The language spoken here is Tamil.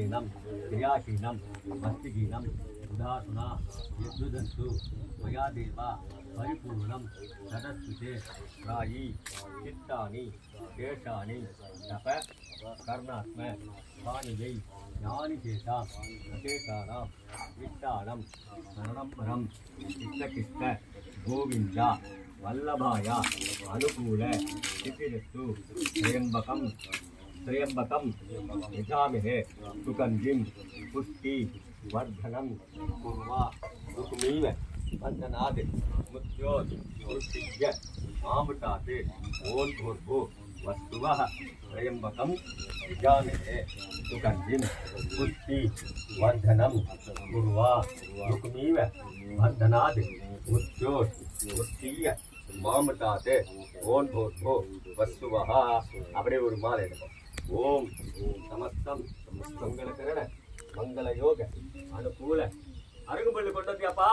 योगेनं क्रियाशीलं भक्तिहीनं उदासुना यद्युदन्तु मया देव परिपूर्णं तदस्तु ते प्रायी चित्तानि केशानि तप कर्णात्म पाणियै ஞானிகேதாம் நகேதாராம் விட்டாளம் சரணம்பரம் கிஷ்ட கோவிந்தா வல்லபாயா அனுகூல சித்திரத்து திரியம்பகம் त्र्यम्बकं त्र्यम्बकं यजामहे सुगन्धिं पुष्टि वर्धनं कुर्वा रुक्मीव वन्दनात् मुद्योत् पुष्टिज्य आमुटात् ओन् भूर्भु वस्तुवः त्र्यम्बकं यजामहे सुगन्धिं पुष्टि वर्धनं कुर्वा रुक्मीव वन्दनात् मुद्योत् पुष्टिय மாமட்டாத்து ஓன் போர்போ வஸ்துவஹா அப்படியே ஒரு மாலை எடுக்கும் ஓம் சமஸ்தம். மங்களகரண மங்கள யோக அனுகூல. அருகுபள்ளி கொண்டு வந்தியாப்பா?